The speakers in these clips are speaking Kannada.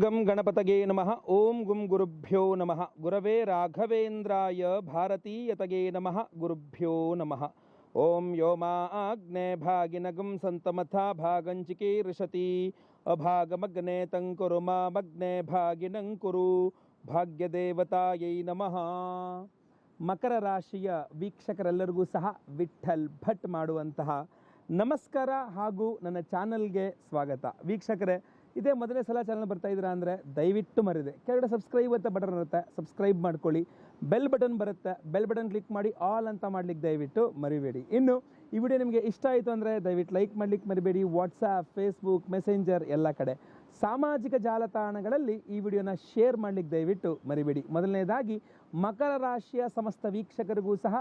ಗಂ ಗಣಪತಗೆ ನಮಃ ಓಂ ಗುಂ ಗುರುಭ್ಯೋ ನಮಃ ಗುರವೇ ರಾಘವೇಂದ್ರಾಯ ಭಾರತೀಯತಗೆ ನಮಃ ಗುರುಭ್ಯೋ ನಮಃ ಓಂ ಯೋಮಾ ಆಗ್ನೇ ಭಾಗಿನಗಂ ಸಂತಮಥಾ ಭಾಗಂಚಿಕೆ ಋಷತಿ ಅಭಾಗಮಗ್ನೆ ತಂಕುರು ಮಾಮಗ್ನೆ ಭಾಗಿನಂಕುರು ಭಾಗ್ಯದೇವತಾಯೈ ನಮಃ ಮಕರ ರಾಶಿಯ ವೀಕ್ಷಕರೆಲ್ಲರಿಗೂ ಸಹ ವಿಠಲ್ ಭಟ್ ಮಾಡುವಂತಹ ನಮಸ್ಕಾರ ಹಾಗೂ ನನ್ನ ಚಾನಲ್ಗೆ ಸ್ವಾಗತ. ವೀಕ್ಷಕರೇ ಇದೇ ಮೊದಲನೇ ಸಲ ಚಾನಲ್ ಬರ್ತಾ ಇದ್ದೀರಾ ಅಂದರೆ ದಯವಿಟ್ಟು ಮರಿದೆ ಕೆಳಗಡೆ ಸಬ್ಸ್ಕ್ರೈಬ್ ಅಂತ ಬಟನ್ ಇರುತ್ತೆ ಸಬ್ಸ್ಕ್ರೈಬ್ ಮಾಡ್ಕೊಳ್ಳಿ. ಬೆಲ್ ಬಟನ್ ಬರುತ್ತೆ ಬೆಲ್ ಬಟನ್ ಕ್ಲಿಕ್ ಮಾಡಿ ಆಲ್ ಅಂತ ಮಾಡ್ಲಿಕ್ಕೆ ದಯವಿಟ್ಟು ಮರಿಬೇಡಿ. ಇನ್ನು ಈ ವಿಡಿಯೋ ನಿಮಗೆ ಇಷ್ಟ ಆಯಿತು ಅಂದರೆ ದಯವಿಟ್ಟು ಲೈಕ್ ಮಾಡ್ಲಿಕ್ಕೆ ಮರಿಬೇಡಿ. ವಾಟ್ಸಾಪ್ ಫೇಸ್ಬುಕ್ ಮೆಸೆಂಜರ್ ಎಲ್ಲ ಕಡೆ. ಸಾಮಾಜಿಕ ಜಾಲತಾಣಗಳಲ್ಲಿ ಈ ವಿಡಿಯೋನ ಶೇರ್ ಮಾಡ್ಲಿಕ್ಕೆ ದಯವಿಟ್ಟು ಮರಿಬೇಡಿ. ಮೊದಲನೇದಾಗಿ, ಮಕರ ರಾಶಿಯ ಸಮಸ್ತ ವೀಕ್ಷಕರಿಗೂ ಸಹ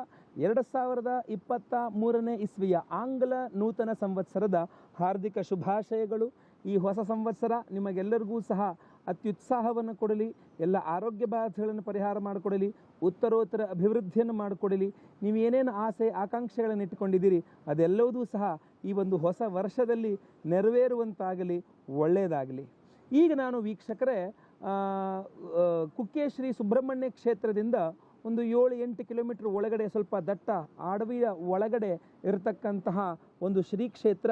ಎರಡು ಸಾವಿರದ ಇಪ್ಪತ್ತ ಮೂರನೇ ಇಸ್ವಿಯ ಆಂಗ್ಲ ನೂತನ ಸಂವತ್ಸರದ ಹಾರ್ದಿಕ ಶುಭಾಶಯಗಳು. ಈ ಹೊಸ ಸಂವತ್ಸರ ನಿಮಗೆಲ್ಲರಿಗೂ ಸಹ ಅತ್ಯುತ್ಸಾಹವನ್ನು ಕೊಡಲಿ, ಎಲ್ಲ ಆರೋಗ್ಯ ಬಾಧೆಗಳನ್ನು ಪರಿಹಾರ ಮಾಡಿಕೊಡಲಿ, ಉತ್ತರೋತ್ತರ ಅಭಿವೃದ್ಧಿಯನ್ನು ಮಾಡಿಕೊಡಲಿ. ನೀವು ಏನೇನು ಆಸೆ, ಆಕಾಂಕ್ಷೆಗಳನ್ನು ಇಟ್ಟುಕೊಂಡಿದ್ದೀರಿ, ಅದೆಲ್ಲವೂ ಸಹ ಈ ಒಂದು ಹೊಸ ವರ್ಷದಲ್ಲಿ ನೆರವೇರುವಂತಾಗಲಿ, ಒಳ್ಳೆಯದಾಗಲಿ. ಈಗ ನಾನು ವೀಕ್ಷಕರೇ ಕುಕ್ಕೆ ಶ್ರೀ ಸುಬ್ರಹ್ಮಣ್ಯ ಕ್ಷೇತ್ರದಿಂದ ಒಂದು ಏಳು ಎಂಟು ಕಿಲೋಮೀಟರ್ ಒಳಗಡೆ ಸ್ವಲ್ಪ ದಟ್ಟ ಆಡವಿಯ ಒಳಗಡೆ ಇರತಕ್ಕಂತಹ ಒಂದು ಶ್ರೀ ಕ್ಷೇತ್ರ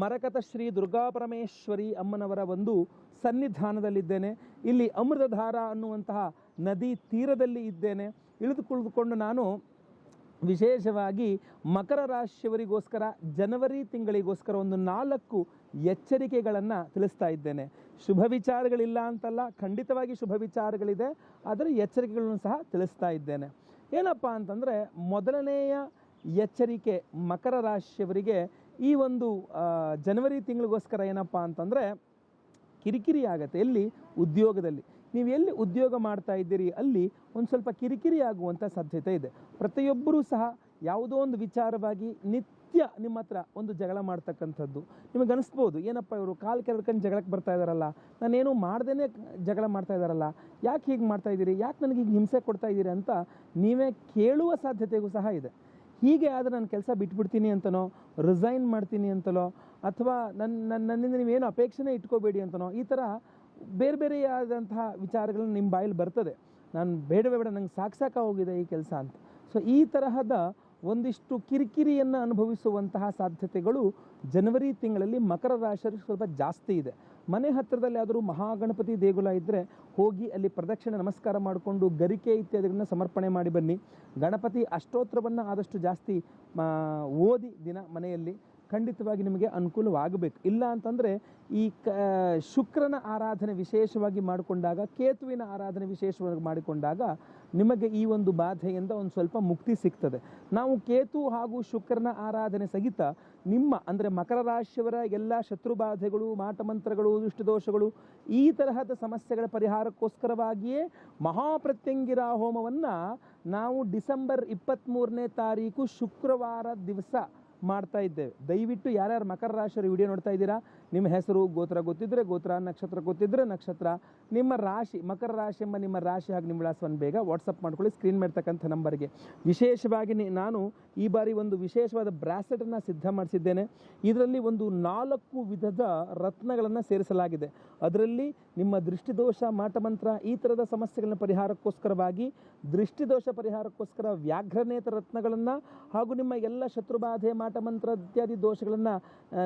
ಮರಕತ ಶ್ರೀ ದುರ್ಗಾಪರಮೇಶ್ವರಿ ಅಮ್ಮನವರ ಒಂದು ಸನ್ನಿಧಾನದಲ್ಲಿದ್ದೇನೆ. ಇಲ್ಲಿ ಅಮೃತಧಾರ ಅನ್ನುವಂತಹ ನದಿ ತೀರದಲ್ಲಿ ಇದ್ದೇನೆ. ಇಳಿದುಕೊಳ್ಳುಕೊಂಡು ನಾನು ವಿಶೇಷವಾಗಿ ಮಕರ ರಾಶಿಯವರಿಗೋಸ್ಕರ ಜನವರಿ ತಿಂಗಳಿಗೋಸ್ಕರ ಒಂದು ನಾಲ್ಕು ಎಚ್ಚರಿಕೆಗಳನ್ನು ತಿಳಿಸ್ತಾ ಇದ್ದೇನೆ. ಶುಭ ವಿಚಾರಗಳಿಲ್ಲ ಅಂತಲ್ಲ, ಖಂಡಿತವಾಗಿ ಶುಭ ವಿಚಾರಗಳಿದೆ. ಆದರೆ ಎಚ್ಚರಿಕೆಗಳನ್ನು ಸಹ ತಿಳಿಸ್ತಾ ಇದ್ದೇನೆ. ಏನಪ್ಪ ಅಂತಂದರೆ, ಮೊದಲನೆಯ ಎಚ್ಚರಿಕೆ ಮಕರ ರಾಶಿಯವರಿಗೆ ಈ ಒಂದು ಜನವರಿ ತಿಂಗಳಿಗೋಸ್ಕರ ಏನಪ್ಪ ಅಂತಂದರೆ, ಕಿರಿಕಿರಿ ಆಗತ್ತೆ. ಎಲ್ಲಿ? ಉದ್ಯೋಗದಲ್ಲಿ. ನೀವು ಎಲ್ಲಿ ಉದ್ಯೋಗ ಮಾಡ್ತಾ ಇದ್ದೀರಿ, ಅಲ್ಲಿ ಒಂದು ಸ್ವಲ್ಪ ಕಿರಿಕಿರಿ ಆಗುವಂಥ ಸಾಧ್ಯತೆ ಇದೆ. ಪ್ರತಿಯೊಬ್ಬರೂ ಸಹ ಯಾವುದೋ ಒಂದು ವಿಚಾರವಾಗಿ ನಿತ್ಯ ನಿಮ್ಮ ಹತ್ರ ಒಂದು ಜಗಳ ಮಾಡ್ತಕ್ಕಂಥದ್ದು. ನಿಮಗೆ ಅನಿಸ್ಬೋದು, ಏನಪ್ಪ ಇವರು ಕಾಲು ಕೆರೆದ್ಕೊಂಡು ಜಗಳಕ್ಕೆ ಬರ್ತಾ ಇದ್ದಾರಲ್ಲ ನಾನೇನು ಮಾಡ್ದೇ ಜಗಳ ಮಾಡ್ತಾ ಇದ್ದಾರಲ್ಲ ಯಾಕೆ ಹೀಗೆ ಮಾಡ್ತಾ ಇದ್ದೀರಿ, ಯಾಕೆ ನನಗೆ ಹೀಗೆ ಹಿಂಸೆ ಕೊಡ್ತಾ ಇದ್ದೀರಿ ಅಂತ ನೀವೇ ಕೇಳುವ ಸಾಧ್ಯತೆಗೂ ಸಹ ಇದೆ. ಹೀಗೆ ಆದರೆ ನಾನು ಕೆಲಸ ಬಿಟ್ಬಿಡ್ತೀನಿ ಅಂತನೋ, ರಿಸೈನ್ ಮಾಡ್ತೀನಿ ಅಂತಲೋ ಅಥವಾ ನನ್ನ ನನ್ನಿಂದ ನೀವೇನು ಅಪೇಕ್ಷೆನೇ ಇಟ್ಕೋಬೇಡಿ ಅಂತನೋ, ಈ ಥರ ಬೇರೆ ಬೇರೆಯಾದಂತಹ ವಿಚಾರಗಳನ್ನ ನಿಮ್ಮ ಬಾಯಲ್ಲಿ ಬರ್ತದೆ. ನಾನು ಬೇಡವೇ ಬೇಡ, ನಂಗೆ ಸಾಕು ಸಾಕ ಹೋಗಿದೆ ಈ ಕೆಲಸ ಅಂತ. ಸೊ ಈ ತರಹದ ಒಂದಿಷ್ಟು ಕಿರಿಕಿರಿಯನ್ನು ಅನುಭವಿಸುವಂತಹ ಸಾಧ್ಯತೆಗಳು ಜನವರಿ ತಿಂಗಳಲ್ಲಿ ಮಕರ ರಾಶಿಯಲ್ಲಿ ಸ್ವಲ್ಪ ಜಾಸ್ತಿ ಇದೆ. ಮನೆ ಹತ್ತಿರದಲ್ಲಿ ಆದರೂ ಮಹಾಗಣಪತಿ ದೇಗುಲ ಇದ್ದರೆ ಹೋಗಿ ಅಲ್ಲಿ ಪ್ರದಕ್ಷಿಣೆ ನಮಸ್ಕಾರ ಮಾಡಿಕೊಂಡು ಗರಿಕೆ ಇತ್ಯಾದಿಗಳನ್ನ ಸಮರ್ಪಣೆ ಮಾಡಿ ಬನ್ನಿ. ಗಣಪತಿ ಅಷ್ಟೋತ್ರವನ್ನು ಆದಷ್ಟು ಜಾಸ್ತಿ ಓದಿ ದಿನ ಮನೆಯಲ್ಲಿ. ಖಂಡಿತವಾಗಿ ನಿಮಗೆ ಅನುಕೂಲವಾಗಬೇಕು. ಇಲ್ಲ ಅಂತಂದರೆ ಈ ಕ ಶುಕ್ರನ ಆರಾಧನೆ ವಿಶೇಷವಾಗಿ ಮಾಡಿಕೊಂಡಾಗ, ಕೇತುವಿನ ಆರಾಧನೆ ವಿಶೇಷವಾಗಿ ಮಾಡಿಕೊಂಡಾಗ ನಿಮಗೆ ಈ ಒಂದು ಬಾಧೆಯಿಂದ ಒಂದು ಸ್ವಲ್ಪ ಮುಕ್ತಿ ಸಿಗ್ತದೆ. ನಾವು ಕೇತು ಹಾಗೂ ಶುಕ್ರನ ಆರಾಧನೆ ಸಹಿತ ನಿಮ್ಮ, ಅಂದರೆ ಮಕರ ರಾಶಿಯವರ ಎಲ್ಲ ಶತ್ರು ಬಾಧೆಗಳು ಮಾಟಮಂತ್ರಗಳು ದುಷ್ಟದೋಷಗಳು ಈ ತರಹದ ಸಮಸ್ಯೆಗಳ ಪರಿಹಾರಕ್ಕೋಸ್ಕರವಾಗಿಯೇ ಮಹಾಪ್ರತ್ಯಂಗಿರ ಹೋಮವನ್ನು ನಾವು ಡಿಸೆಂಬರ್ ಇಪ್ಪತ್ತ್ಮೂರನೇ ತಾರೀಕು ಶುಕ್ರವಾರ ದಿವಸ ಮಾಡ್ತಾ ಇದ್ದೇವೆ. ದಯವಿಟ್ಟು ಯಾರ್ಯಾರು ಮಕರ ರಾಶಿಯವರು ವಿಡಿಯೋ ನೋಡ್ತಾ ಇದ್ದೀರಾ ನಿಮ್ಮ ಹೆಸರು ಗೋತ್ರ ಗೊತ್ತಿದ್ರೆ ಗೋತ್ರ, ನಕ್ಷತ್ರ ಗೊತ್ತಿದ್ರೆ ನಕ್ಷತ್ರ. ನಿಮ್ಮ ರಾಶಿ, ಮಕರ ರಾಶಿ ಎಂಬ ನಿಮ್ಮ ರಾಶಿ ಹಾಗೂ ನಿಮ್ಮ ವಿಳಾಸವನ್ನು ಬೇಗ ವಾಟ್ಸಪ್ ಮಾಡ್ಕೊಳ್ಳಿ ಸ್ಕ್ರೀನ್ ಮಾಡ್ತಕ್ಕಂಥ ನಂಬರ್ಗೆ. ವಿಶೇಷವಾಗಿ ನಾನು ಈ ಬಾರಿ ಒಂದು ವಿಶೇಷವಾದ ಬ್ರಾಸೆಟನ್ನು ಸಿದ್ಧ ಮಾಡಿಸಿದ್ದೇನೆ. ಇದರಲ್ಲಿ ಒಂದು ನಾಲ್ಕು ವಿಧದ ರತ್ನಗಳನ್ನು ಸೇರಿಸಲಾಗಿದೆ. ಅದರಲ್ಲಿ ನಿಮ್ಮ ದೃಷ್ಟಿದೋಷ, ಮಾಟಮಂತ್ರ ಈ ಥರದ ಸಮಸ್ಯೆಗಳನ್ನ ಪರಿಹಾರಕ್ಕೋಸ್ಕರವಾಗಿ ದೃಷ್ಟಿದೋಷ ಪರಿಹಾರಕ್ಕೋಸ್ಕರ ವ್ಯಾಘ್ರನೇತ ರತ್ನಗಳನ್ನು ಹಾಗೂ ನಿಮ್ಮ ಎಲ್ಲ ಶತ್ರುಬಾಧೆ, ಮಾಟಮಂತ್ರ ಇತ್ಯಾದಿ ದೋಷಗಳನ್ನು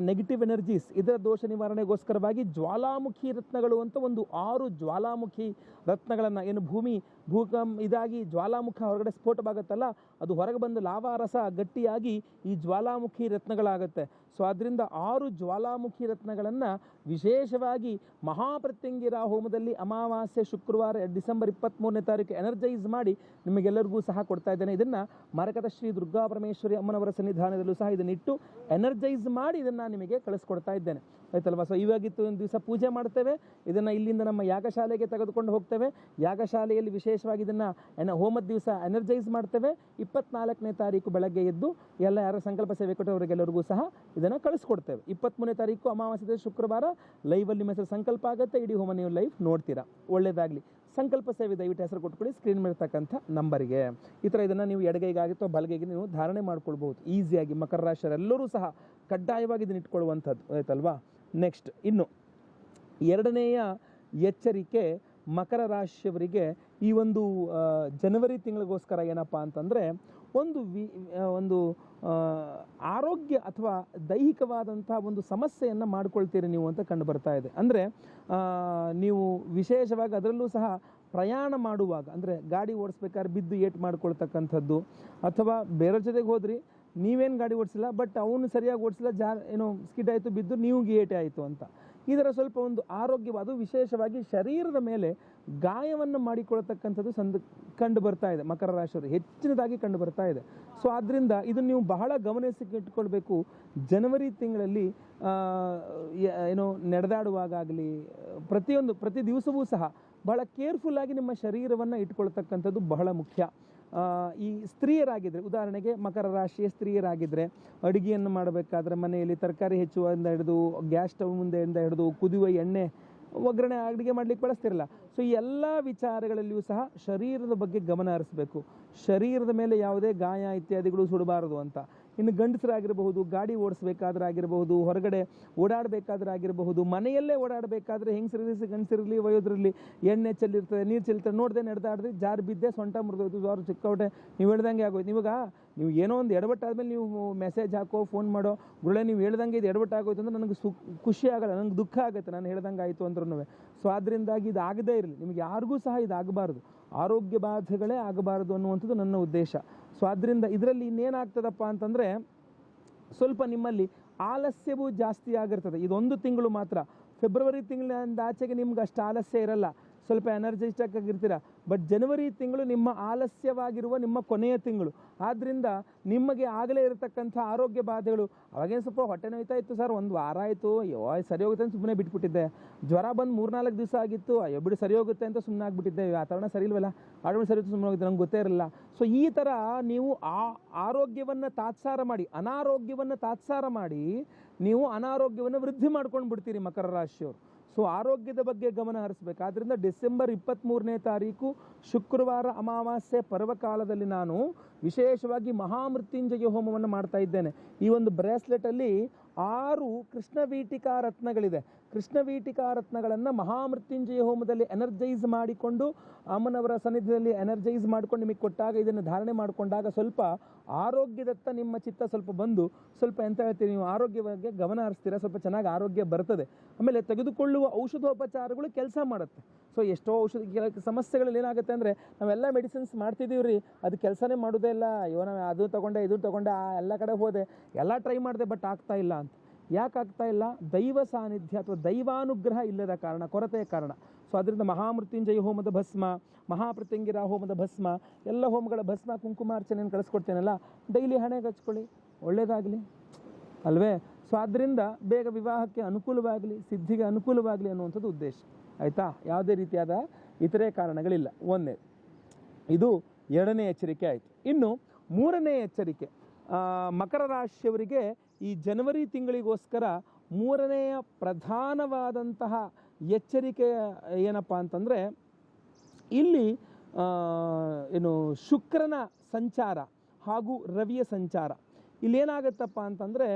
ನೆಗೆಟಿವ್ ಎನರ್ಜೀಸ್ ಇದರ ದೋಷ ನಿವಾರಣೆಗೋಸ್ಕರವಾಗಿ ಜ್ವಾಲಾಮುಖಿ ರತ್ನಗಳು ಅಂತ ಒಂದು ಆರು ಜ್ವಾಲಾಮುಖಿ ರತ್ನಗಳನ್ನು ಏನು ಭೂಮಿ ಭೂಕಂ ಇದಾಗಿ ಜ್ವಾಲಾಮುಖ ಹೊರಗಡೆ ಸ್ಫೋಟವಾಗುತ್ತಲ್ಲ, ಅದು ಹೊರಗೆ ಬಂದ ಲಾವಾರಸ ಗಟ್ಟಿಯಾಗಿ ಈ ಜ್ವಾಲಾಮುಖಿ ರತ್ನಗಳಾಗುತ್ತೆ. ಸೊ ಅದರಿಂದ ಆರು ಜ್ವಾಲಾಮುಖಿ ರತ್ನಗಳನ್ನು ವಿಶೇಷವಾಗಿ ಮಹಾಪ್ರತ್ಯಂಗಿರ ಹೋಮದಲ್ಲಿ ಅಮಾವಾಸ್ಯೆ, ಶುಕ್ರವಾರ, ಡಿಸೆಂಬರ್ ಇಪ್ಪತ್ತ್ಮೂರನೇ ತಾರೀಕು ಎನರ್ಜೈಸ್ ಮಾಡಿ ನಿಮಗೆಲ್ಲರಿಗೂ ಸಹ ಕೊಡ್ತಾ ಇದ್ದೇನೆ. ಇದನ್ನು ಮರಕದ ಶ್ರೀ ದುರ್ಗಾ ಪರಮೇಶ್ವರಿ ಅಮ್ಮನವರ ಸನ್ನಿಧಾನದಲ್ಲೂ ಸಹ ಇದನ್ನಿಟ್ಟು ಎನರ್ಜೈಸ್ ಮಾಡಿ ಇದನ್ನು ನಿಮಗೆ ಕಳಿಸ್ಕೊಡ್ತಾ ಇದ್ದೇನೆ. ಆಯ್ತಲ್ವಾ? ಸೊ ಇವಾಗಿತ್ತು ಒಂದು ದಿವಸ ಪೂಜೆ ಮಾಡ್ತೇವೆ. ಇದನ್ನು ಇಲ್ಲಿಂದ ನಮ್ಮ ಯಾಗಶಾಲೆಗೆ ತೆಗೆದುಕೊಂಡು ಹೋಗ್ತೇವೆ. ಯಾಗಶಾಲೆಯಲ್ಲಿ ವಿಶೇಷವಾಗಿ ಇದನ್ನು ಎನ, ಹೋಮದ ದಿವಸ ಎನರ್ಜೈಸ್ ಮಾಡ್ತೇವೆ. ಇಪ್ಪತ್ನಾಲ್ಕನೇ ತಾರೀಕು ಬೆಳಗ್ಗೆ ಎದ್ದು ಎಲ್ಲ ಯಾರ ಸಂಕಲ್ಪ ಸೇವೆ ಕೊಟ್ಟವರಿಗೆಲ್ಲರಿಗೂ ಸಹ ಇದನ್ನು ಕಳಿಸ್ಕೊಡ್ತೇವೆ. ಇಪ್ಪತ್ತ್ಮೂರನೇ ತಾರೀಕು ಅಮಾವಾಸ್ಯದ ಶುಕ್ರವಾರ. ಲೈವಲ್ಲಿ ನಿಮ್ಮ ಹೆಸರು ಸಂಕಲ್ಪ ಆಗುತ್ತೆ. ಇಡೀ ಹೋಮ ನೀವು ಲೈವ್ ನೋಡ್ತೀರಾ. ಒಳ್ಳೇದಾಗಲಿ. ಸಂಕಲ್ಪ ಸೇವೆ ದಯವಿಟ್ಟು ಹೆಸರು ಕೊಟ್ಕೊಳ್ಳಿ. ಸ್ಕ್ರೀನ್ ಮೇಲಿರ್ತಕ್ಕಂಥ ನಂಬರಿಗೆ ಈ ಥರ ಇದನ್ನು ನೀವು ಎಡಗೈಗಾಗಿ ಅಥವಾ ಬಲಗೈಗೆ ನೀವು ಧಾರಣೆ ಮಾಡ್ಕೊಳ್ಬಹುದು. ಈಸಿಯಾಗಿ ಮಕರ ರಾಶಿಯರೆಲ್ಲರೂ ಸಹ ಕಡ್ಡಾಯವಾಗಿ ಇದನ್ನ ಇಟ್ಕೊಳ್ಳುವಂಥದ್ದು. ಆಯ್ತಲ್ವಾ? ನೆಕ್ಸ್ಟ್ ಇನ್ನು ಎರಡನೆಯ ಎಚ್ಚರಿಕೆ ಮಕರ ರಾಶಿಯವರಿಗೆ ಈ ಒಂದು ಜನವರಿ ತಿಂಗಳಿಗೋಸ್ಕರ ಏನಪ್ಪ ಅಂತಂದರೆ ಒಂದು ವಿ ಒಂದು ಆರೋಗ್ಯ ಅಥವಾ ದೈಹಿಕವಾದಂಥ ಒಂದು ಸಮಸ್ಯೆಯನ್ನು ಮಾಡ್ಕೊಳ್ತೀರಿ ನೀವು ಅಂತ ಕಂಡು ಬರ್ತಾ ಇದೆ. ಅಂದರೆ ನೀವು ವಿಶೇಷವಾಗಿ ಅದರಲ್ಲೂ ಸಹ ಪ್ರಯಾಣ ಮಾಡುವಾಗ, ಅಂದರೆ ಗಾಡಿ ಓಡಿಸ್ಬೇಕಾದ್ರೆ ಬಿದ್ದು ಏಟ್ ಮಾಡ್ಕೊಳ್ತಕ್ಕಂಥದ್ದು ಅಥವಾ ಬೇರೆ ಜೊತೆಗೆ ಹೋದ್ರಿ ನೀವೇನು ಗಾಡಿ ಓಡಿಸಿಲ್ಲ ಬಟ್ ಅವನು ಸರಿಯಾಗಿ ಓಡಿಸಿಲ್ಲ, ಜಾ, ಏನೋ ಸ್ಕಿಡ್ ಆಯಿತು, ಬಿದ್ದು ನೀವು ಗೇಟೆ ಆಯಿತು ಅಂತ. ಇದರ ಸ್ವಲ್ಪ ಒಂದು ಆರೋಗ್ಯ ವಿಶೇಷವಾಗಿ ಶರೀರದ ಮೇಲೆ ಗಾಯವನ್ನು ಮಾಡಿಕೊಳ್ಳತಕ್ಕಂಥದ್ದು ಸಂದ, ಕಂಡು ಬರ್ತಾ ಇದೆ, ಮಕರ ರಾಶಿಯವರು. ಹೆಚ್ಚಿನದಾಗಿ ಕಂಡು ಬರ್ತಾ ಇದೆ. ಸೊ ಆದ್ದರಿಂದ ಇದನ್ನು ನೀವು ಬಹಳ ಗಮನಿಸಿ ಇಟ್ಕೊಳ್ಬೇಕು ಜನವರಿ ತಿಂಗಳಲ್ಲಿ ಏನು ನಡೆದಾಡುವಾಗಲಿ ಪ್ರತಿಯೊಂದು, ಪ್ರತಿ ದಿವಸವೂ ಸಹ ಬಹಳ ಕೇರ್ಫುಲ್ಲಾಗಿ ನಿಮ್ಮ ಶರೀರವನ್ನು ಇಟ್ಕೊಳ್ತಕ್ಕಂಥದ್ದು ಬಹಳ ಮುಖ್ಯ. ಈ ಸ್ತ್ರೀಯರಾಗಿದ್ದರೆ ಉದಾಹರಣೆಗೆ ಮಕರ ರಾಶಿಯ ಸ್ತ್ರೀಯರಾಗಿದ್ದರೆ ಅಡುಗೆಯನ್ನು ಮಾಡಬೇಕಾದ್ರೆ ಮನೆಯಲ್ಲಿ ತರಕಾರಿ ಹೆಚ್ಚುವಿಂದ ಹಿಡಿದು, ಗ್ಯಾಸ್ ಸ್ಟವ್ ಮುಂದೆಯಿಂದ ಹಿಡಿದು, ಕುದಿಯುವ ಎಣ್ಣೆ, ಒಗ್ಗರಣೆ ಅಡುಗೆ ಮಾಡ್ಲಿಕ್ಕೆ ಬಳಸ್ತಿರಲ್ಲ. ಸೊ ಈ ಎಲ್ಲ ವಿಚಾರಗಳಲ್ಲಿಯೂ ಸಹ ಶರೀರದ ಬಗ್ಗೆ ಗಮನ ಹರಿಸಬೇಕು. ಶರೀರದ ಮೇಲೆ ಯಾವುದೇ ಗಾಯ ಇತ್ಯಾದಿಗಳು ಸುಡಬಾರದು ಅಂತ. ಇನ್ನು ಗಂಡಸರಾಗಿರಬಹುದು, ಗಾಡಿ ಓಡಿಸ್ಬೇಕಾದ್ರೆ ಆಗಿರಬಹುದು, ಹೊರಗಡೆ ಓಡಾಡಬೇಕಾದ್ರೆ ಆಗಿರಬಹುದು, ಮನೆಯಲ್ಲೇ ಓಡಾಡಬೇಕಾದ್ರೆ ಹೆಂಗಸರಿರಲಿ ಗಂಡಸಿರಲಿ ವಯೋಧರಲ್ಲಿ ಎಣ್ಣೆ ಚೆಲ್ಲಿರ್ತದೆ, ನೀರು ಚೆಲ್ಲಿರ್ತದೆ, ನೋಡದೆ ನಡೆದಾಡಿದ್ರೆ ಜಾರು ಬಿದ್ದೆ, ಸೊಂಟ ಮುರಿದೋಯ್ತು ಜಾರು ಚಿಕ್ಕವಟೆ ನೀವು ಹೇಳ್ದಂಗೆ ಆಗೋಯ್ತು. ಇವಾಗ ನೀವು ಏನೋ ಒಂದು ಎಡವಟ್ಟಾದ್ಮೇಲೆ ನೀವು ಮೆಸೇಜ್ ಹಾಕೋ ಫೋನ್ ಮಾಡೋ, ಗುರುಳೆ ನೀವು ಹೇಳ್ದಂಗೆ ಇದು ಎಡವಟ್ಟಾಗೋಯ್ತು ಅಂದ್ರೆ ನನಗೆ ಸು ಖುಷಿ ಆಗಲ್ಲ ನನಗೆ ದುಃಖ ಆಗುತ್ತೆ ನಾನು ಹೇಳ್ದಂಗೆ ಆಯಿತು ಅಂದ್ರೂ ಸೊ ಅದರಿಂದಾಗಿ ಇದು ಆಗದೇ ಇರಲಿ. ನಿಮಗೆ ಯಾರಿಗೂ ಸಹ ಇದು ಆಗಬಾರ್ದು. ಆರೋಗ್ಯ ಬಾಧೆಗಳೇ ಆಗಬಾರದು ಅನ್ನುವಂಥದ್ದು ನನ್ನ ಉದ್ದೇಶ. ಸೊ ಆದ್ದರಿಂದ ಇದರಲ್ಲಿ ಇನ್ನೇನಾಗ್ತದಪ್ಪ ಅಂತಂದರೆ, ಸ್ವಲ್ಪ ನಿಮ್ಮಲ್ಲಿ ಆಲಸ್ಯವೂ ಜಾಸ್ತಿ ಆಗಿರ್ತದೆ. ಇದೊಂದು ತಿಂಗಳು ಮಾತ್ರ. ಫೆಬ್ರವರಿ ತಿಂಗಳಿಂದ ಆಚೆಗೆ ನಿಮ್ಗೆ ಅಷ್ಟು ಆಲಸ್ಯ ಇರಲ್ಲ. ಸ್ವಲ್ಪ ಎನರ್ಜೆಟಿಕ್ ಆಗಿರ್ತೀರ? ಬಟ್ ಜನವರಿ ತಿಂಗಳು ನಿಮ್ಮ ಆಲಸ್ಯವಾಗಿರುವ ನಿಮ್ಮ ಕೊನೆಯ ತಿಂಗಳು. ಆದ್ದರಿಂದ ನಿಮಗೆ ಆಗಲೇ ಇರತಕ್ಕಂಥ ಆರೋಗ್ಯ ಬಾಧೆಗಳು. ಅವಾಗೇನು ಸ್ವಲ್ಪ ಹೊಟ್ಟೆ ನೋಯ್ತಾ ಇತ್ತು ಸರ್ ಒಂದು ವಾರ ಆಯಿತು. ಅಯ್ಯೋ ಸರಿ ಹೋಗುತ್ತೆ ಅಂತ ಸುಮ್ಮನೆ ಬಿಟ್ಬಿಟ್ಟಿದ್ದೆ. ಜ್ವರ ಬಂದು ಮೂರ್ನಾಲ್ಕು ದಿವಸ ಆಗಿತ್ತು. ಅಯ್ಯೋ, ಬಿಡು, ಸರಿ ಹೋಗುತ್ತೆ ಅಂತ ಸುಮ್ಮನೆ ಆಗ್ಬಿಟ್ಟಿದ್ದೆ. ವಾತಾವರಣ ಸರಿ ಇಲ್ವಲ್ಲ? ಆಡೋಣ ಸರಿ ಸುಮ್ಮನೆ ಹೋಗಿದ್ದೆ ನಂಗೆ ಗೊತ್ತೇ ಇರಲಿಲ್ಲ ಸೊ ಈ ಥರ ನೀವು ಆ ಆರೋಗ್ಯವನ್ನು ತಾತ್ಸಾರ ಮಾಡಿ, ಅನಾರೋಗ್ಯವನ್ನು ತಾತ್ಸಾರ ಮಾಡಿ, ನೀವು ಅನಾರೋಗ್ಯವನ್ನು ವೃದ್ಧಿ ಮಾಡ್ಕೊಂಡು ಬಿಡ್ತೀರಿ ಮಕರ ರಾಶಿಯವರು. ಸೊ ಆರೋಗ್ಯದ ಬಗ್ಗೆ ಗಮನ ಹರಿಸಬೇಕು. ಆದ್ದರಿಂದ ಡಿಸೆಂಬರ್ ಇಪ್ಪತ್ತ್ಮೂರನೇ ತಾರೀಕು ಶುಕ್ರವಾರ ಅಮಾವಾಸ್ಯೆ ಪರ್ವಕಾಲದಲ್ಲಿ ನಾನು ವಿಶೇಷವಾಗಿ ಮಹಾಮೃತ್ಯುಂಜಯ ಹೋಮವನ್ನು ಮಾಡ್ತಾ ಇದ್ದೇನೆ. ಈ ಒಂದು ಬ್ರೇಸ್ಲೆಟಲ್ಲಿ ಆರು ಕೃಷ್ಣವೀಟಿಕಾ ರತ್ನಗಳಿದೆ. ಕೃಷ್ಣವೀಟಿಕಾ ರತ್ನಗಳನ್ನು ಮಹಾಮೃತ್ಯುಂಜಯ ಹೋಮದಲ್ಲಿ ಎನರ್ಜೈಸ್ ಮಾಡಿಕೊಂಡು ಅಮ್ಮನವರ ಸನ್ನಿಧಿಯಲ್ಲಿ ಎನರ್ಜೈಸ್ ಮಾಡ್ಕೊಂಡು ನಿಮಗೆ ಕೊಟ್ಟಾಗ ಇದನ್ನು ಧಾರಣೆ ಮಾಡಿಕೊಂಡಾಗ ಸ್ವಲ್ಪ ಆರೋಗ್ಯದತ್ತ ನಿಮ್ಮ ಚಿತ್ತ ಸ್ವಲ್ಪ ಬಂದು ಸ್ವಲ್ಪ ಎಂತ ಹೇಳ್ತೀರಿ ನೀವು ಆರೋಗ್ಯ ಬಗ್ಗೆ ಗಮನ ಹರಿಸ್ತೀರಾ? ಸ್ವಲ್ಪ ಚೆನ್ನಾಗಿ ಆರೋಗ್ಯ ಬರ್ತದೆ. ಆಮೇಲೆ ತೆಗೆದುಕೊಳ್ಳುವ ಔಷಧೋಪಚಾರಗಳು ಕೆಲಸ ಮಾಡುತ್ತೆ. ಸೊ ಎಷ್ಟೋ ಔಷಧ ಕೆಲ ಸಮಸ್ಯೆಗಳಲ್ಲಿ ಏನಾಗುತ್ತೆ ಅಂದರೆ ನಾವೆಲ್ಲ ಮೆಡಿಸಿನ್ಸ್ ಮಾಡ್ತಿದ್ದೀವಿ ರೀ ಅದು ಕೆಲಸನೇ ಮಾಡೋದೇ ಇಲ್ಲ. ಅಯ್ಯೋ, ನಾವು ಅದು ತಗೊಂಡೆ, ಇದು ತಗೊಂಡೆ, ಆ ಎಲ್ಲ ಕಡೆ ಹೋದೆ. ಎಲ್ಲ ಟ್ರೈ ಮಾಡಿದೆ ಬಟ್ ಆಗ್ತಾ ಇಲ್ಲ ಅಂತ ಯಾಕೆ ಆಗ್ತಾ ಇಲ್ಲ? ದೈವ ಸಾನ್ನಿಧ್ಯ ಅಥವಾ ದೈವಾನುಗ್ರಹ ಇಲ್ಲದ ಕಾರಣ, ಕೊರತೆಯ ಕಾರಣ. ಸೊ ಅದರಿಂದ ಮಹಾಮೃತ್ಯುಂಜಯ ಹೋಮದ ಭಸ್ಮ ಮಹಾಪ್ರತ್ಯಂಗಿರ ಹೋಮದ ಭಸ್ಮ, ಎಲ್ಲ ಹೋಮಗಳ ಭಸ್ಮ ಕುಂಕುಮಾರ್ಚನೆಯನ್ನು ಕಳಿಸ್ಕೊಡ್ತೇನಲ್ಲ, ಡೈಲಿ ಹಣೆಗೆ ಹಚ್ಕೊಳ್ಳಿ ಒಳ್ಳೇದಾಗಲಿ. ಅಲ್ವೇ? ಸೊ ಆದ್ದರಿಂದ ಬೇಗ ವಿವಾಹಕ್ಕೆ ಅನುಕೂಲವಾಗಲಿ, ಸಿದ್ಧಿಗೆ ಅನುಕೂಲವಾಗಲಿ ಅನ್ನುವಂಥದ್ದು ಉದ್ದೇಶ. ಆಯಿತಾ? ಯಾವುದೇ ರೀತಿಯಾದ ಇತರೆ ಕಾರಣಗಳಿಲ್ಲ. ಒಂದೇ ಇದು ಎರಡನೇ ಎಚ್ಚರಿಕೆ ಆಯಿತು. ಇನ್ನು ಮೂರನೇ ಎಚ್ಚರಿಕೆ ಮಕರ ರಾಶಿಯವರಿಗೆ ಈ ಜನವರಿ ತಿಂಗಳಿಗೋಸ್ಕರ ಮೂರನೆಯ ಪ್ರಧಾನವಾದಂತಹ ಎಚ್ಚರಿಕೆ ಏನಪ್ಪ ಅಂತಂದರೆ, ಇಲ್ಲಿ ಏನು ಶುಕ್ರನ ಸಂಚಾರ ಹಾಗೂ ರವಿಯ ಸಂಚಾರ. ಇಲ್ಲೇನಾಗತ್ತಪ್ಪ ಅಂತಂದರೆ,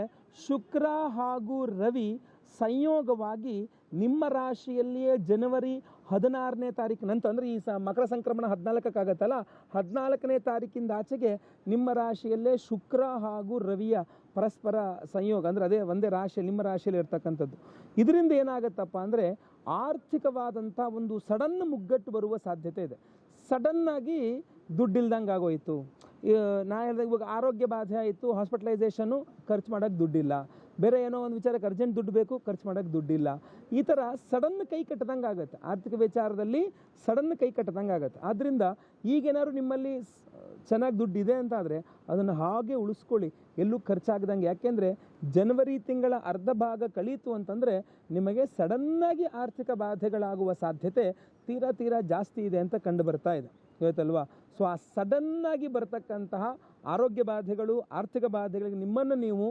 ಶುಕ್ರ ಹಾಗೂ ರವಿ ಸಂಯೋಗವಾಗಿ ನಿಮ್ಮ ರಾಶಿಯಲ್ಲಿಯೇ ಜನವರಿ ಹದಿನಾರನೇ ತಾರೀಕು ನಂತರ ಅಂದರೆ ಈ ಸ ಮಕರ ಸಂಕ್ರಮಣ ಹದಿನಾಲ್ಕಕ್ಕಾಗತ್ತಲ್ಲ? ಹದಿನಾಲ್ಕನೇ ತಾರೀಕಿಂದ ಆಚೆಗೆ ನಿಮ್ಮ ರಾಶಿಯಲ್ಲೇ ಶುಕ್ರ ಹಾಗೂ ರವಿಯ ಪರಸ್ಪರ ಸಂಯೋಗ, ಅಂದರೆ ಅದೇ ಒಂದೇ ರಾಶಿ ನಿಮ್ಮ ರಾಶಿಯಲ್ಲಿ ಇರ್ತಕ್ಕಂಥದ್ದು. ಇದರಿಂದ ಏನಾಗುತ್ತಪ್ಪ ಅಂದರೆ ಆರ್ಥಿಕವಾದಂಥ ಒಂದು ಸಡನ್ ಮುಗ್ಗಟ್ಟು ಬರುವ ಸಾಧ್ಯತೆ ಇದೆ. ಸಡನ್ನಾಗಿ ದುಡ್ಡಿಲ್ದಂಗೆ ಆಗೋಯಿತು ನಾ ಹೇಳಿದಾಗ ಇವಾಗ ಆರೋಗ್ಯ ಬಾಧೆ ಆಯಿತು ಹಾಸ್ಪಿಟಲೈಸೇಷನ್ನು ಖರ್ಚು ಮಾಡೋಕ್ಕೆ ದುಡ್ಡಿಲ್ಲ. ಬೇರೆ ಏನೋ ಒಂದು ವಿಚಾರಕ್ಕೆ ಅರ್ಜೆಂಟ್ ದುಡ್ಡು ಬೇಕು, ಖರ್ಚು ಮಾಡೋಕ್ಕೆ ದುಡ್ಡಿಲ್ಲ. ಈ ಥರ ಸಡನ್ ಕೈ ಕಟ್ಟದಂಗೆ ಆಗುತ್ತೆ. ಆರ್ಥಿಕ ವಿಚಾರದಲ್ಲಿ ಸಡನ್ ಕೈ ಕಟ್ಟದಂಗೆ ಆಗುತ್ತೆ. ಆದ್ದರಿಂದ ಈಗೇನಾದ್ರು ನಿಮ್ಮಲ್ಲಿ ಚೆನ್ನಾಗಿ ದುಡ್ಡಿದೆ ಅಂತ ಆದರೆ ಅದನ್ನು ಹಾಗೆ ಉಳಿಸ್ಕೊಳ್ಳಿ. ಎಲ್ಲೂ ಖರ್ಚಾಗದಂಗೆ. ಯಾಕೆಂದರೆ ಜನವರಿ ತಿಂಗಳ ಅರ್ಧ ಭಾಗ ಕಳೀತು ಅಂತಂದರೆ ನಿಮಗೆ ಸಡನ್ನಾಗಿ ಆರ್ಥಿಕ ಬಾಧೆಗಳಾಗುವ ಸಾಧ್ಯತೆ ತೀರಾ ತೀರಾ ಜಾಸ್ತಿ ಇದೆ ಅಂತ ಕಂಡು ಬರ್ತಾ ಇದೆ. ಗೊತ್ತಲ್ವಾ? ಸೊ ಆ ಸಡನ್ನಾಗಿ ಬರ್ತಕ್ಕಂತಹ ಆರೋಗ್ಯ ಬಾಧೆಗಳು, ಆರ್ಥಿಕ ಬಾಧೆಗಳಿಗೆ ನಿಮ್ಮನ್ನು ನೀವು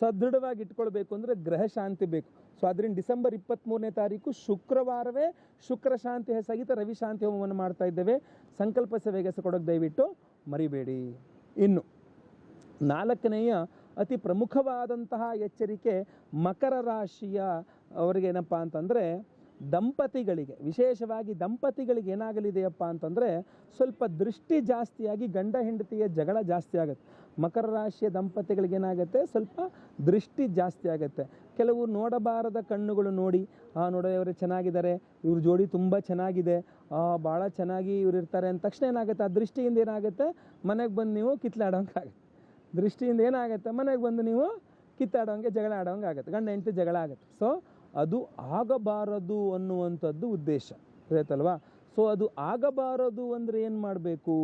ಸದೃಢವಾಗಿ ಇಟ್ಕೊಳ್ಬೇಕು ಅಂದರೆ ಗ್ರಹ ಶಾಂತಿ ಬೇಕು. ಸೊ ಅದರಿಂದ ಡಿಸೆಂಬರ್ ಇಪ್ಪತ್ತ್ಮೂರನೇ ತಾರೀಕು ಶುಕ್ರವಾರವೇ ಶುಕ್ರ ಶಾಂತಿ ಸಹಿತ ರವಿ ಶಾಂತಿ ಹೋಮವನ್ನು ಮಾಡ್ತಾ ಇದ್ದೇವೆ. ಸಂಕಲ್ಪ ಸೇವೆಗೆ ಕೊಡೋಕೆ ದಯವಿಟ್ಟು ಮರಿಬೇಡಿ. ಇನ್ನು ನಾಲ್ಕನೆಯ ಅತಿ ಪ್ರಮುಖವಾದಂತಹ ಎಚ್ಚರಿಕೆ ಮಕರ ರಾಶಿಯ ಅವರಿಗೇನಪ್ಪ ಅಂತಂದರೆ ದಂಪತಿಗಳಿಗೆ, ವಿಶೇಷವಾಗಿ ದಂಪತಿಗಳಿಗೆ ಏನಾಗಲಿದೆಯಪ್ಪ ಅಂತಂದರೆ ಸ್ವಲ್ಪ ದೃಷ್ಟಿ ಜಾಸ್ತಿಯಾಗಿ ಗಂಡ ಹೆಂಡತಿಯ ಜಗಳ ಜಾಸ್ತಿ ಆಗುತ್ತೆ. ಮಕರ ರಾಶಿಯ ದಂಪತಿಗಳಿಗೆ ಏನಾಗುತ್ತೆ ಸ್ವಲ್ಪ ದೃಷ್ಟಿ ಜಾಸ್ತಿ ಆಗುತ್ತೆ. ಕೆಲವು ನೋಡಬಾರದ ಕಣ್ಣುಗಳು ನೋಡಿ, ಆ, ನೋಡೋ, ಇವರು ಚೆನ್ನಾಗಿದ್ದಾರೆ, ಇವ್ರ ಜೋಡಿ ತುಂಬ ಚೆನ್ನಾಗಿದೆ ಭಾಳ ಚೆನ್ನಾಗಿ ಇವ್ರು ಇರ್ತಾರೆ ಅಂದ ತಕ್ಷಣ ಏನಾಗುತ್ತೆ? ಆ ದೃಷ್ಟಿಯಿಂದ ಏನಾಗುತ್ತೆ? ಮನೆಗೆ ಬಂದು ನೀವು ಕಿತ್ಲಾಡೋಂಗಾಗುತ್ತೆ ದೃಷ್ಟಿಯಿಂದ ಏನಾಗುತ್ತೆ? ಮನೆಗೆ ಬಂದು ನೀವು ಕಿತ್ತಾಡೋಂಗೆ ಜಗಳ ಆಡೋಂಗೆ ಆಗುತ್ತೆ ಗಂಡ, ಹೆಂಡತಿ ಜಗಳ ಆಗುತ್ತೆ. ಸೊ ಅದು ಆಗಬಾರದು ಅನ್ನುವಂಥದ್ದು ಉದ್ದೇಶ. ಗೊತ್ತಾಯ್ತಲ್ವಾ ಸೊ ಅದು ಆಗಬಾರದು ಅಂದರೆ ಏನು ಮಾಡಬೇಕು?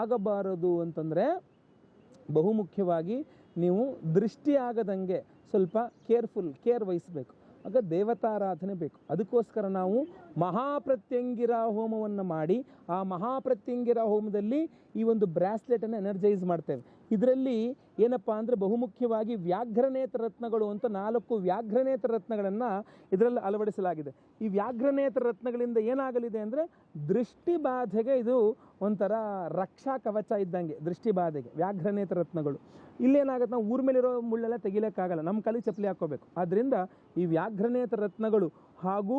ಆಗಬಾರದು ಅಂತಂದರೆ ಬಹುಮುಖ್ಯವಾಗಿ ನೀವು ದೃಷ್ಟಿ ಆಗದಂಗೆ ಸ್ವಲ್ಪ ಕೇರ್ಫುಲ್ ಕೇರ್ ವಹಿಸಬೇಕು. ಆಗ ದೇವತಾರಾಧನೆ ಬೇಕು. ಅದಕ್ಕೋಸ್ಕರ ನಾವು ಮಹಾಪ್ರತ್ಯಂಗಿರ ಹೋಮವನ್ನು ಮಾಡಿ ಆ ಮಹಾಪ್ರತ್ಯಂಗಿರ ಹೋಮದಲ್ಲಿ ಈ ಒಂದು ಬ್ರಾಸ್ಲೆಟನ್ನು ಎನರ್ಜೈಸ್ ಮಾಡ್ತೇವೆ. ಇದರಲ್ಲಿ ಏನಪ್ಪ ಅಂದರೆ ಬಹುಮುಖ್ಯವಾಗಿ ವ್ಯಾಘ್ರನೇತ್ರ ರತ್ನಗಳು ಅಂತ ನಾಲ್ಕು ವ್ಯಾಘ್ರನೇತ್ರ ರತ್ನಗಳನ್ನು ಇದರಲ್ಲಿ ಅಳವಡಿಸಲಾಗಿದೆ. ಈ ವ್ಯಾಘ್ರನೇತ್ರ ರತ್ನಗಳಿಂದ ಏನಾಗಲಿದೆ ಅಂದರೆ ದೃಷ್ಟಿ ಬಾಧೆಗೆ ಇದು ಒಂಥರ ರಕ್ಷಾ ಕವಚ ಇದ್ದಂಗೆ, ದೃಷ್ಟಿ ಬಾಧೆಗೆ, ವ್ಯಾಘ್ರನೇತ್ರ ರತ್ನಗಳು. ಇಲ್ಲೇನಾಗುತ್ತೆ ನಾವು ಊರ ಮೇಲಿರೋ ಮುಳ್ಳೆಲ್ಲ ತೆಗಿಲಿಕ್ಕಾಗಲ್ಲ ನಮ್ಮ ಕಾಲಿಗೆ ಚಪ್ಪಲಿ ಹಾಕ್ಕೋಬೇಕು. ಆದ್ದರಿಂದ ಈ ವ್ಯಾಘ್ರನೇತ್ರ ರತ್ನಗಳು ಹಾಗೂ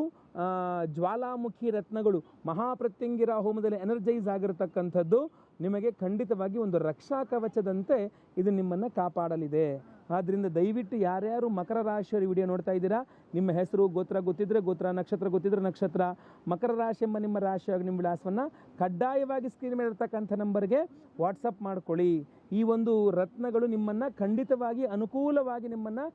ಜ್ವಾಲಾಮುಖಿ ರತ್ನಗಳು ಮಹಾಪ್ರತ್ಯಂಗಿರ ಹೋಮದಲ್ಲಿ ಎನರ್ಜೈಸ್ ಆಗಿರತಕ್ಕಂಥದ್ದು. ನಿಮಗೆ ಖಂಡಿತವಾಗಿ ಒಂದು ರಕ್ಷಾ ಕವಚದಂತೆ ಇದು ನಿಮ್ಮನ್ನು ಕಾಪಾಡಲಿದೆ. ಆದ್ದರಿಂದ ದಯವಿಟ್ಟು ಯಾರ್ಯಾರು ಮಕರ ರಾಶಿಯವರು ವಿಡಿಯೋ ನೋಡ್ತಾ ಇದ್ದೀರಾ, ನಿಮ್ಮ ಹೆಸರು, ಗೋತ್ರ ಗೊತ್ತಿದ್ರೆ ಗೋತ್ರ, ನಕ್ಷತ್ರ ಗೊತ್ತಿದ್ರೆ ನಕ್ಷತ್ರ. ಮಕರ ರಾಶಿ ಎಂಬ ನಿಮ್ಮ ರಾಶಿಯಾಗಿ ನಿಮ್ಮ ವಿಳಾಸವನ್ನು ಕಡ್ಡಾಯವಾಗಿ ಸ್ಕ್ರೀನ್ ಮೇಲೆ ಇರ್ತಕ್ಕಂಥ ನಂಬರ್ಗೆ ವಾಟ್ಸಪ್ ಮಾಡ್ಕೊಳ್ಳಿ. ಈ ಒಂದು ರತ್ನಗಳು ನಿಮ್ಮನ್ನು ಖಂಡಿತವಾಗಿ ಅನುಕೂಲವಾಗಿ ನಿಮ್ಮನ್ನು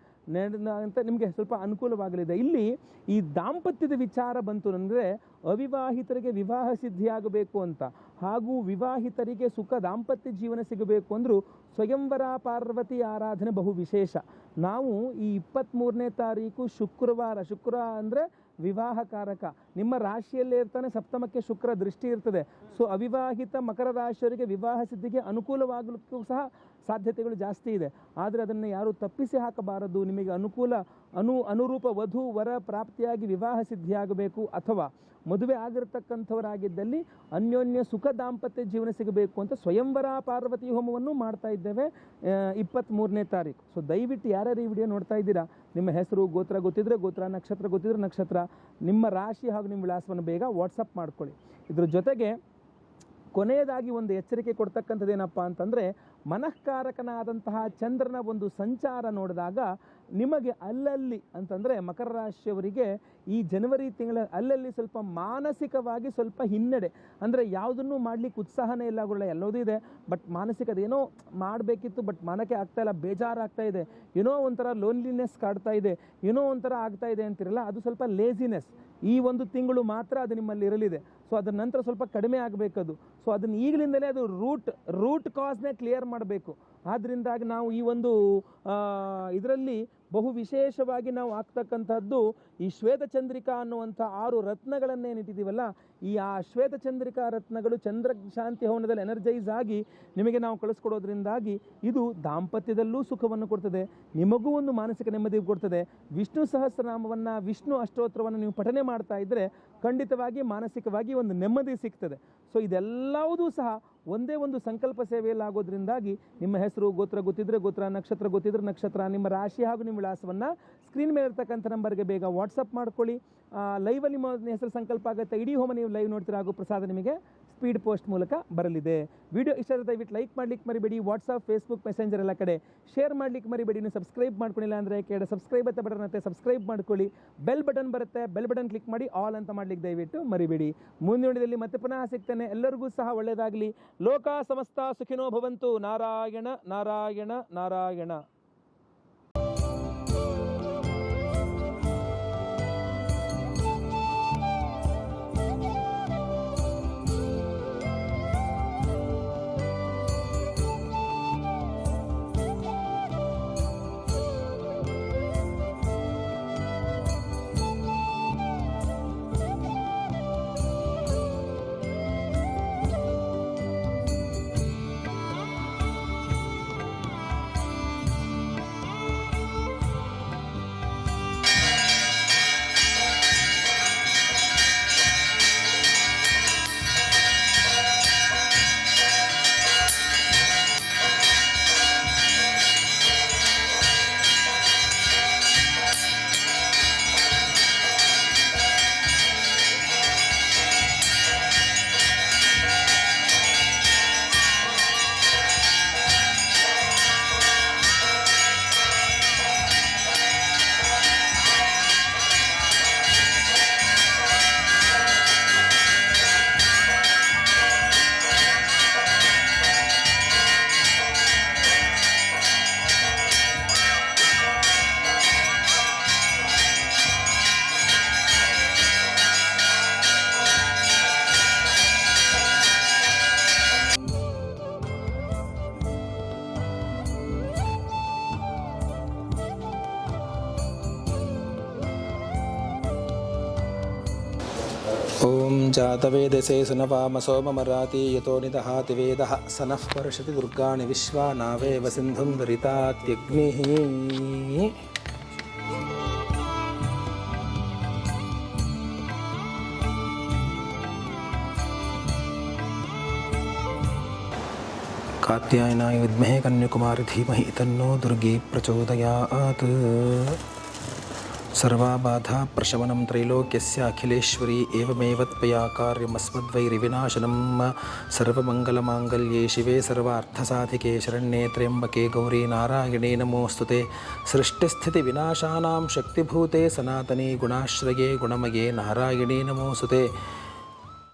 ಅಂತ ನಿಮಗೆ ಸ್ವಲ್ಪ ಅನುಕೂಲವಾಗಲಿದೆ. ಇಲ್ಲಿ ಈ ದಾಂಪತ್ಯದ ವಿಚಾರ ಬಂತು ಅಂದರೆ ಅವಿವಾಹಿತರಿಗೆ ವಿವಾಹ ಸಿದ್ಧಿಯಾಗಬೇಕು ಅಂತ. ಹಾಗೂ ವಿವಾಹಿತರಿಗೆ ಸುಖ ದಾಂಪತ್ಯ ಜೀವನ ಸಿಗಬೇಕು ಅಂದರೂ ಸ್ವಯಂವರ ಪಾರ್ವತಿ ಆರಾಧನೆ ಬಹು ವಿಶೇಷ. ನಾವು ಈ ಇಪ್ಪತ್ತ್ಮೂರನೇ ತಾರೀಕು ಶುಕ್ರವಾರ, ಶುಕ್ರ ಅಂದರೆ ವಿವಾಹಕಾರಕ. ನಿಮ್ಮ ರಾಶಿಯಲ್ಲೇ ಇರ್ತಾನೆ, ಸಪ್ತಮಕ್ಕೆ ಶುಕ್ರ ದೃಷ್ಟಿ ಇರ್ತದೆ. ಸೊ, ಅವಿವಾಹಿತ ಮಕರ ರಾಶಿಯವರಿಗೆ ವಿವಾಹ ಸಿದ್ಧಿಗೆ ಅನುಕೂಲವಾಗಲಿಕ್ಕೂ ಸಹ ಸಾಧ್ಯತೆಗಳು ಜಾಸ್ತಿ ಇದೆ. ಆದರೆ ಅದನ್ನು ಯಾರೂ ತಪ್ಪಿಸಿ ಹಾಕಬಾರದು. ನಿಮಗೆ ಅನುಕೂಲ, ಅನು, ಅನುರೂಪ ವಧು, ವರ ಪ್ರಾಪ್ತಿಯಾಗಿ ವಿವಾಹ ಸಿದ್ಧಿಯಾಗಬೇಕು ಅಥವಾ ಮದುವೆ ಆಗಿರತಕ್ಕಂಥವರಾಗಿದ್ದಲ್ಲಿ ಅನ್ಯೋನ್ಯ ಸುಖ ದಾಂಪತ್ಯ ಜೀವನ ಸಿಗಬೇಕು ಅಂತ ಸ್ವಯಂವರ ಪಾರ್ವತಿ ಹೋಮವನ್ನು ಮಾಡ್ತಾ ಇದ್ದೇವೆ ಇಪ್ಪತ್ತ್ಮೂರನೇ ತಾರೀಕು. ಸೊ ದಯವಿಟ್ಟು ಯಾರ್ಯಾರು ಈ ವಿಡಿಯೋ ನೋಡ್ತಾ ಇದ್ದೀರಾ? ನಿಮ್ಮ ಹೆಸರು, ಗೋತ್ರ ಗೊತ್ತಿದ್ರೆ ಗೋತ್ರ, ನಕ್ಷತ್ರ ಗೊತ್ತಿದ್ರೆ ನಕ್ಷತ್ರ, ನಿಮ್ಮ ರಾಶಿ ಹಾಗೂ ನಿಮ್ಮ ವಿಳಾಸವನ್ನು ಬೇಗ ವಾಟ್ಸಪ್ ಮಾಡ್ಕೊಳ್ಳಿ. ಇದ್ರ ಜೊತೆಗೆ ಕೊನೆಯದಾಗಿ ಒಂದು ಎಚ್ಚರಿಕೆ ಕೊಡ್ತಕ್ಕಂಥದ್ದೇನಪ್ಪ ಅಂತಂದರೆ ಮನಃಕಾರಕನಾದಂತಹ ಚಂದ್ರನ ಒಂದು ಸಂಚಾರ ನೋಡಿದಾಗ ನಿಮಗೆ ಅಲ್ಲಲ್ಲಿ ಅಂತಂದರೆ ಮಕರ ರಾಶಿಯವರಿಗೆ ಈ ಜನವರಿ ತಿಂಗಳ ಅಲ್ಲಲ್ಲಿ ಸ್ವಲ್ಪ ಮಾನಸಿಕವಾಗಿ ಸ್ವಲ್ಪ ಹಿನ್ನಡೆ. ಅಂದರೆ ಯಾವುದನ್ನು ಮಾಡಲಿಕ್ಕೆ ಉತ್ಸಾಹನೇ ಇಲ್ಲ ಗುರುಳೆ ಎಲ್ಲೋದೂ ಇದೆ. ಬಟ್ ಮಾನಸಿಕ ಅದೇನೋ ಮಾಡಬೇಕಿತ್ತು ಬಟ್ ಮನಕ್ಕೆ ಆಗ್ತಾ ಇಲ್ಲ, ಬೇಜಾರಾಗ್ತಾ ಇದೆ. ಏನೋ ಒಂಥರ ಲೋನ್ಲಿನೆಸ್ ಕಾಡ್ತಾ ಇದೆ, ಏನೋ ಒಂಥರ ಆಗ್ತಾ ಇದೆ ಅಂತಿರಲ್ಲ, ಅದು ಸ್ವಲ್ಪ ಲೇಸಿನೆಸ್ ಈ ಒಂದು ತಿಂಗಳು ಮಾತ್ರ ಅದು ನಿಮ್ಮಲ್ಲಿ ಇರಲಿದೆ. ಸೊ ಅದರ ನಂತರ ಸ್ವಲ್ಪ ಕಡಿಮೆ ಆಗಬೇಕದು. ಸೊ ಅದನ್ನು ಈಗಲಿಂದಲೇ ಅದು ರೂಟ್ ರೂಟ್ ಕಾಸ್ನೇ ಕ್ಲಿಯರ್ ಮಾಡಬೇಕು. ಆದ್ದರಿಂದಾಗಿ ನಾವು ಈ ಒಂದು ಇದರಲ್ಲಿ ಬಹು ವಿಶೇಷವಾಗಿ ನಾವು ಆಗ್ತಕ್ಕಂಥದ್ದು ಈ ಶ್ವೇತಚಂದ್ರಿಕಾ ಅನ್ನುವಂಥ ಆರು ರತ್ನಗಳನ್ನೇನಿಟ್ಟಿದ್ದೀವಲ್ಲ ಈ ಆ ಶ್ವೇತಚಂದ್ರಿಕಾ ರತ್ನಗಳು ಚಂದ್ರ ಶಾಂತಿ ಹವನದಲ್ಲಿ ಎನರ್ಜೈಸ್ ಆಗಿ ನಿಮಗೆ ನಾವು ಕಳಿಸ್ಕೊಡೋದ್ರಿಂದಾಗಿ ಇದು ದಾಂಪತ್ಯದಲ್ಲೂ ಸುಖವನ್ನು ಕೊಡ್ತದೆ, ನಿಮಗೂ ಒಂದು ಮಾನಸಿಕ ನೆಮ್ಮದಿ ಕೊಡ್ತದೆ. ವಿಷ್ಣು ಸಹಸ್ರನಾಮವನ್ನು, ವಿಷ್ಣು ಅಷ್ಟೋತ್ರವನ್ನು ನೀವು ಪಠನೆ ಮಾಡ್ತಾ ಇದ್ದರೆ ಖಂಡಿತವಾಗಿ ಮಾನಸಿಕವಾಗಿ ಒಂದು ನೆಮ್ಮದಿ ಸಿಗ್ತದೆ. ಸೊ ಇದೆಲ್ಲವುದೂ ಸಹ ಒಂದೇ ಒಂದು ಸಂಕಲ್ಪ ಸೇವೆಯಲ್ಲಿ ಆಗೋದ್ರಿಂದಾಗಿ ನಿಮ್ಮ ಹೆಸರು, ಗೋತ್ರ ಗೊತ್ತಿದ್ರೆ ಗೋತ್ರ, ನಕ್ಷತ್ರ ಗೊತ್ತಿದ್ರೆ ನಕ್ಷತ್ರ, ನಿಮ್ಮ ರಾಶಿ ಹಾಗೂ ನಿಮ್ಮ ವಿಳಾಸವನ್ನು ಸ್ಕ್ರೀನ್ ಮೇಲೆ ಇರ್ತಕ್ಕಂಥ ನಂಬರ್ಗೆ ಬೇಗ ವಾಟ್ಸಪ್ ಮಾಡ್ಕೊಳ್ಳಿ. ಲೈವಲ್ಲಿ ನಿಮ್ಮ ಹೆಸರು ಸಂಕಲ್ಪ ಆಗುತ್ತೆ. ಇಡೀ ಹೋಮ ನೀವು ಲೈವ್ ನೋಡ್ತೀರಾ ಹಾಗೂ ಪ್ರಸಾದ ನಿಮಗೆ ಸ್ಪೀಡ್ ಪೋಸ್ಟ್ ಮೂಲಕ ಬರಲಿದೆ. ವಿಡಿಯೋ ಇಷ್ಟ ಆದರೆ ದಯವಿಟ್ಟು ಲೈಕ್ ಮಾಡ್ಲಿಕ್ಕೆ ಮರಿಬೇಡಿ. ವಾಟ್ಸಪ್ ಫೇಸ್ಬುಕ್ ಮೆಸೆಂಜರ್ ಎಲ್ಲ ಕಡೆ ಶೇರ್ ಮಾಡ್ಲಿಕ್ಕೆ ಮರಿಬೇಡಿ. ನೀವು ಸಬ್ಸ್ಕ್ರೈಬ್ ಮಾಡ್ಕೊಂಡಿಲ್ಲ ಅಂದರೆ ಕೆಳ ಸಬ್ಸ್ಕ್ರೈಬ್ ಅಂತ ಬಟನ್ ಅಂತ ಸಬ್ಸ್ಕ್ರೈಬ್ ಮಾಡ್ಕೊಳ್ಳಿ. ಬೆಲ್ ಬಟನ್ ಬರುತ್ತೆ. ಬೆಲ್ ಬಟನ್ ಕ್ಲಿಕ್ ಮಾಡಿ ಆಲ್ ಅಂತ ಮಾಡ್ಲಿಕ್ಕೆ ದಯವಿಟ್ಟು ಮರಿಬೇಡಿ. ಮುಂದಿನ ವಿಡಿಯೋದಲ್ಲಿ ಮತ್ತೆ ಪುನಃ ಸಿಗ್ತೇನೆ. ಎಲ್ಲರಿಗೂ ಸಹ ಒಳ್ಳೆಯದಾಗಲಿ ಲೋಕ ಸಮಸ್ತ ಸುಖಿನೋ ಭವಂತು. ನಾರಾಯಣ ನಾರಾಯಣ ನಾರಾಯಣ. ॐ जातवेदसे सुनवामसो ममराति यतो निदहाति वेदः स नः पर्षति दुर्गाणि विश्वा नावेव सिन्धुं दुरितात्यग्निः कात्यायनाय विद्महे कन्याकुमारी धीमहि तन्नो दुर्गे प्रचोदयात् ಸರ್ವಾಬಾಧಾ ಪ್ರಶಮನಂ ತ್ರೈಲೋಕ್ಯಸ್ಯ ಅಖಿಲೇಶ್ವರಿ ಏವಮೇವತ್ಪಯಾ ಕಾರ್ಯಮಸ್ಮದ್ವೈರಿವಿನಾಶನಂ ಸರ್ವಮಂಗಲಮಾಂಗಲ್ಯೇ ಸರ್ವಾರ್ಥಸಾಧಿಕೆ ಶರಣ್ಯೇ ತ್ರ್ಯಂಬಕೆ ಗೌರಿ ನಾರಾಯಣೇ ನಮೋಸ್ತುತೆ ಸೃಷ್ಟಿಸ್ಥಿತಿ ವಿನಾಶಾನಾಂ ಶಕ್ತಿಭೂತೆ ಸನಾತನೇ ಗುಣಾಶ್ರಯೇ ಗುಣಮಯೇ ನಾರಾಯಣೇ ನಮೋಸ್ತುತೆ